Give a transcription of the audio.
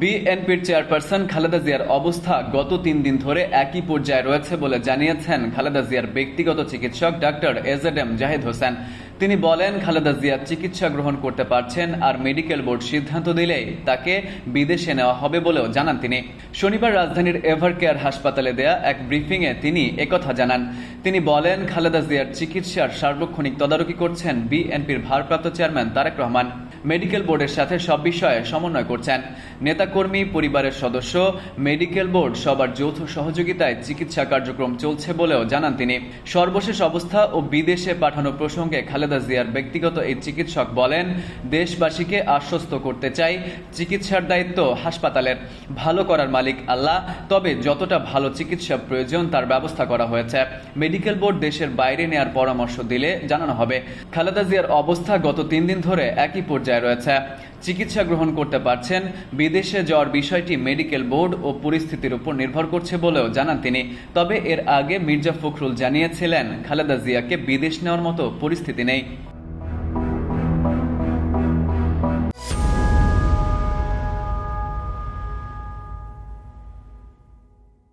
বিএনপির চেয়ারপারসন খালেদা জিয়ার অবস্থা গত তিন দিন ধরে একই পর্যায়ে রয়েছে বলে জানিয়েছেন খালেদা জিয়ার ব্যক্তিগত চিকিৎসক doctor AZ M Zahid Hossain. তিনি বলেন, খালেদা জিয়া চিকিৎসা গ্রহণ করতে পারছেন আর মেডিকেল বোর্ড সিদ্ধান্ত দিলেই তাকে বিদেশে নেওয়া হবে বলেও জানান তিনি। শনিবার রাজধানীর এভার কেয়ার হাসপাতালে দেয়া এক ব্রিফিংয়ে তিনি একথা জানান। তিনি বলেন, খালেদা জিয়ার চিকিৎসার সার্বক্ষণিক তদারকি করছেন বিএনপির ভারপ্রাপ্ত চেয়ারম্যান তারেক রহমান। মেডিকেল বোর্ডের সাথে সব বিষয়ে সমন্বয় করছেন। নেতাকর্মী, পরিবারের সদস্য, মেডিকেল বোর্ড সবার যৌথ সহযোগিতায় চিকিৎসা কার্যক্রম চলছে বলেও জানান তিনি। সর্বশেষ অবস্থা ও বিদেশে পাঠানো প্রসঙ্গে খালেদা জিয়ার ব্যক্তিগত এই চিকিৎসক বলেন, দেশবাসীকে আশ্বস্ত করতে চাই চিকিৎসার দায়িত্ব হাসপাতালের। ভালো করার মালিক আল্লাহ, তবে যতটা ভালো চিকিৎসা প্রয়োজন তার ব্যবস্থা করা হয়েছে। মেডিকেল বোর্ড দেশের বাইরে নেয়ার পরামর্শ দিলে জানানো হবে। খালেদা জিয়ার অবস্থা গত তিন দিন ধরে একই পর্যায়ে রয়েছে। চিকিৎসা গ্রহণ করতে পারছেন। বিদেশে যাওয়ার বিষয়টি মেডিকেল বোর্ড ও পরিস্থিতির উপর নির্ভর করছে বলেও জানান তিনি। তবে এর আগে মির্জা ফখরুল জানিয়েছিলেন, খালেদা জিয়াকে বিদেশ নেওয়ার মতো পরিস্থিতি নেই।